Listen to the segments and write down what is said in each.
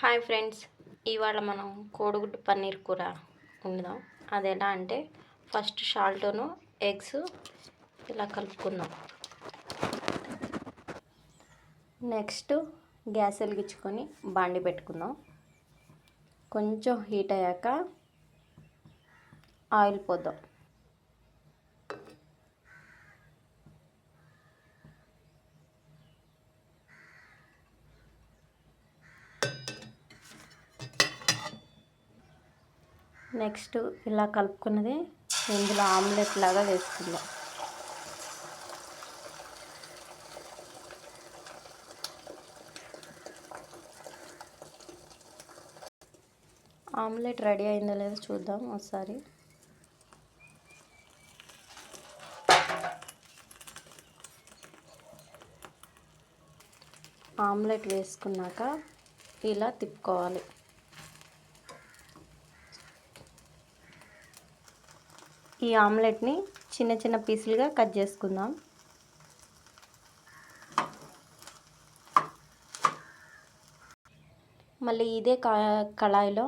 Hi friends ఇవాళ మనం కోడిగుడ్డు పన్నీర్ కూర వండుదాం అది ఎలా అంటే ఫస్ట్ షాల్టోను ఎగ్స్ ఇలా కలుపుకుందాం. నెక్స్ట్ గ్యాస్ వెలిగించుకొని బాండి పెట్టుకుందాం. కొంచెం హీట్ అయ్యాక ఆయిల్ పోద్దాం. నెక్స్ట్ ఇలా కలుపుకున్నది ఇందులో ఆమ్లెట్ లాగా వేసుకుందాం. ఆమ్లెట్ రెడీ అయిందో లేదో చూద్దాం ఒకసారి. ఆమ్లెట్ వేసుకున్నాక ఇలా తిప్పుకోవాలి. ఈ ఆమ్లెట్ని చిన్న చిన్న పీసులుగా కట్ చేసుకుందాం. మళ్ళీ ఇదే కళాయిలో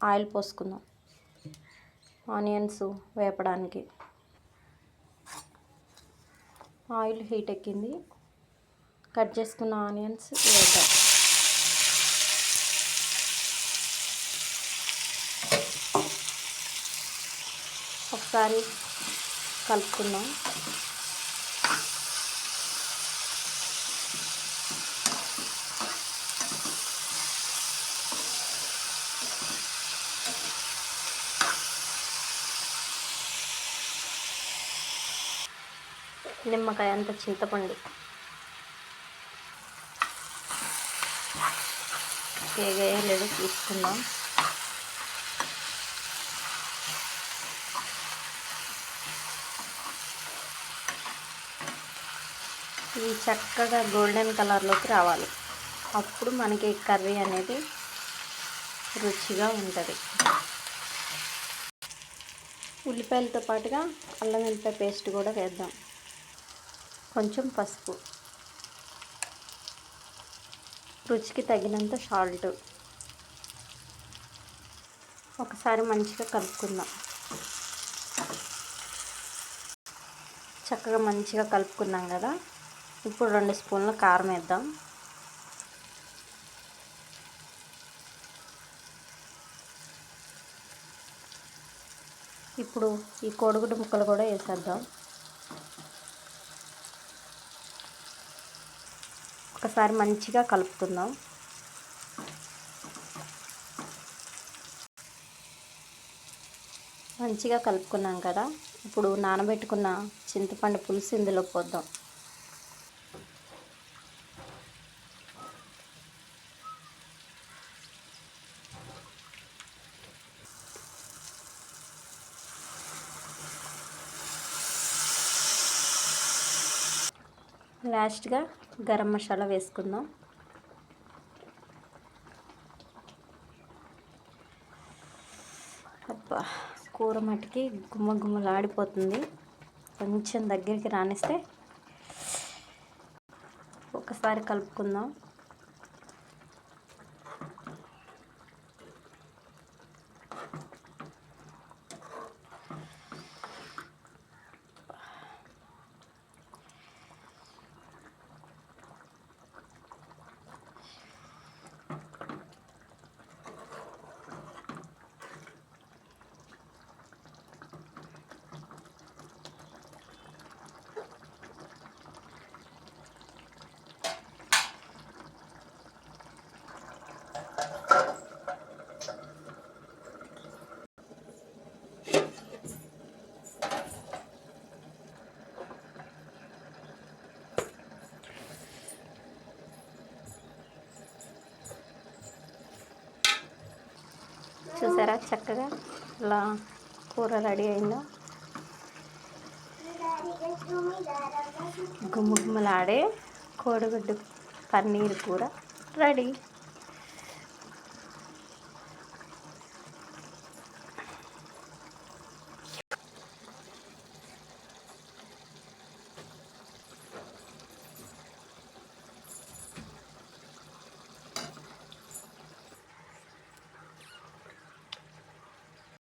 ఆయిల్ పోసుకుందాం. ఆనియన్స్ వేపడానికి. ఆయిల్ హీట్ ఎక్కింది. కట్ చేసుకున్న ఆనియన్స్ వేద్దాం. ఒకసారి కలుపుకుందాం. నిమ్మకాయ అంత చింతపండు. ఏగేయలేదు తీసుకుందాం. ఇవి చక్కగా గోల్డెన్ కలర్లోకి రావాలి. అప్పుడు మనకి కర్రీ అనేది రుచిగా ఉంటుంది. ఉల్లిపాయలతో పాటుగా అల్లం వెల్లిపాయ పేస్ట్ కూడా వేద్దాం. కొంచెం పసుపు. రుచికి తగినంత సాల్ట్ ఒకసారి మంచిగా కలుపుకుందాం. చక్కగా మంచిగా కలుపుకున్నాం కదా? ఇప్పుడు రెండు స్పూన్లు కారం వేద్దాం. ఇప్పుడు ఈ కోడిగుడ్డు ముక్కలు కూడా వేసేద్దాం. ఒకసారి మంచిగా కలుపుకుందాం. మంచిగా కలుపుకున్నాం కదా. ఇప్పుడు నానబెట్టుకున్న చింతపండు పులుసు ఇందులో పోద్దాం. లాస్ట్గా గరం మసాలా వేసుకుందాం. అబ్బా కూర మట్టికి గుమ్మ గుమ్మలాడిపోతుంది కొంచెం దగ్గరికి రానిస్తే ఒకసారి కలుపుకుందాం. చూసారా చక్కగా ఇలా కూర రెడీ అయిందో గుమ్మ గుమ్మలాడే కోడిగుడ్డు పన్నీర్ కూర రెడీ